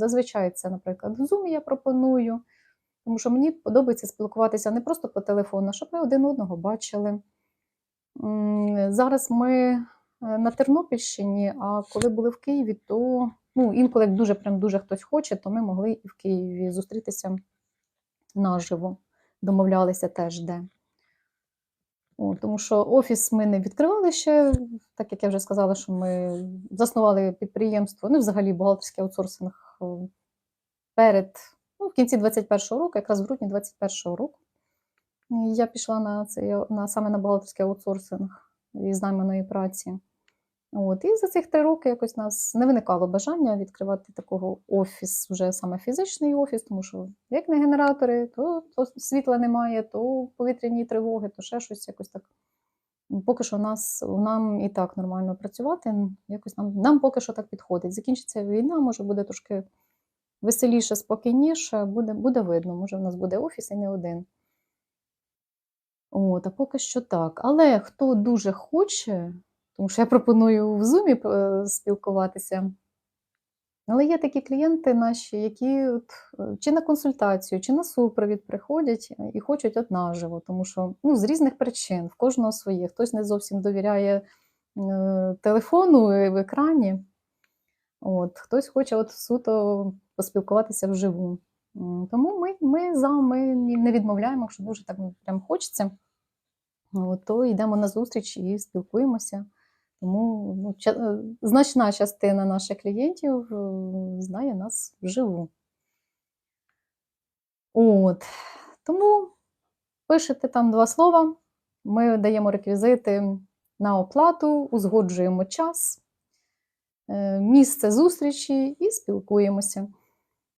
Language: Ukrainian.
Зазвичай це, наприклад, в Zoom я пропоную, тому що мені подобається спілкуватися не просто по телефону, а щоб ми один одного бачили. Зараз ми е, на Тернопільщині, а коли були в Києві, то ну, інколи як дуже прям дуже хтось хоче, то ми могли і в Києві зустрітися наживо. Домовлялися теж де. О, тому що офіс ми не відкривали ще, так як я вже сказала, що ми заснували підприємство, ну, взагалі бухгалтерський аутсорсинг перед, ну, в кінці 21-го року, якраз в грудні 21-го року. Я пішла на цей, на, саме на бухгалтерський аутсорсинг із найманої праці. От, і за цих три роки якось нас не виникало бажання відкривати такого офіс, вже саме фізичний офіс, тому що як не генератори, то, то світла немає, то повітряні тривоги, то ще щось якось так. Поки що нас, нам і так нормально працювати, якось нам, нам поки що так підходить. Закінчиться війна, може буде трошки веселіше, спокійніше, буде, буде видно, може в нас буде офіс і не один. От, а поки що так. Але хто дуже хоче, тому що я пропоную в Zoom е, спілкуватися. Але є такі клієнти наші, які от, е, чи на консультацію, чи на супровід приходять і хочуть от наживо, тому що ну, з різних причин, в кожного своє. Хтось не зовсім довіряє е, телефону в екрані, от, хтось хоче от суто поспілкуватися вживу. Тому ми, ми за, ми не відмовляємо, якщо дуже так прям хочеться, от, то йдемо на зустріч і спілкуємося. Тому ну, ча- е, значна частина наших клієнтів е, знає нас вживу. От. Тому пишете там два слова, ми даємо реквізити на оплату, узгоджуємо час, е, місце зустрічі і спілкуємося.